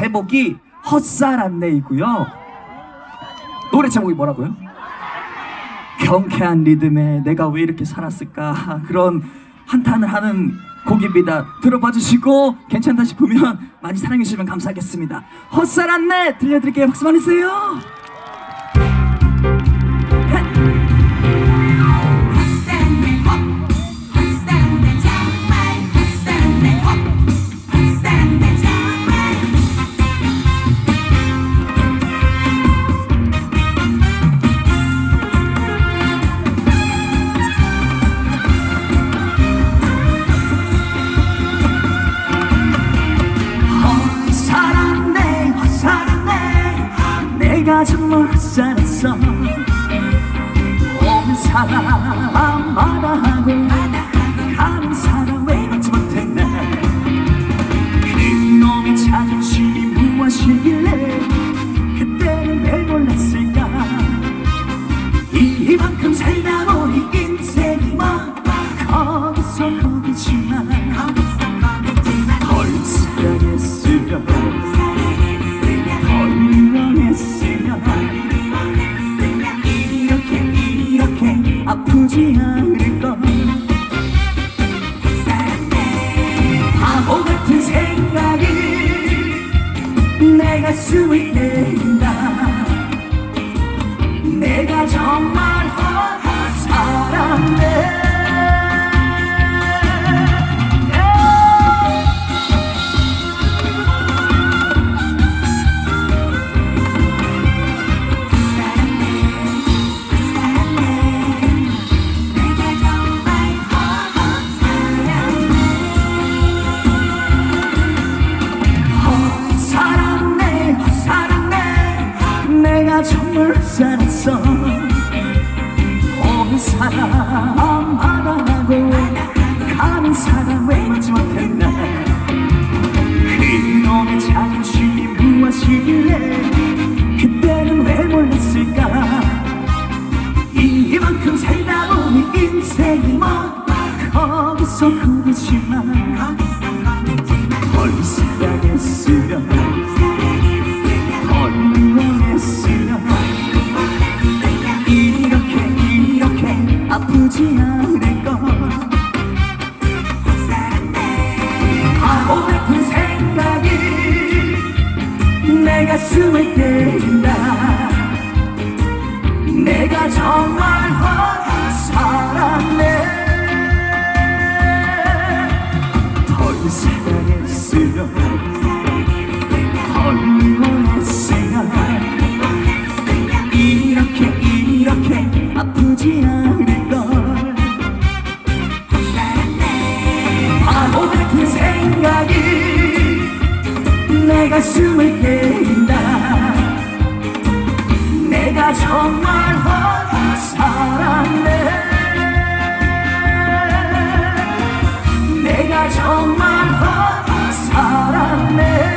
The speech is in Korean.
제목이 헛살았네이고요. 노래 제목이 뭐라고요? 경쾌한 리듬에 내가 왜 이렇게 살았을까 그런 한탄을 하는 곡입니다. 들어봐 주시고 괜찮다 싶으면 많이 사랑해 주시면 감사하겠습니다. 헛살았네 들려드릴게요. 박수 많이 주세요. 내가 정말 헛살았어 온 사람 마다 하고 이렇게 아프지 않을 것 바보 같은 생각이 내 가슴을 내가 정말 살았어. 온 사람 마다하고 가는 사람 왜 잊지 못했나 그놈의 자존심이 무엇이길래 그때는 왜 몰랐을까? 이만큼 살다 보니 인생이 뭐 거기서 그러지만 덜 사랑했으면 아프지 않을 것. 바보 같은 생각이 내 가슴을 때린다. 내가 정말 헛살았네. 덜 사랑했으면 덜 미워했으면 이렇게 이렇게 아프지 않을 그 생각이 내 가슴을 깨인다. 내가 정말 허나 사랑해 내가 정말 허나 사랑해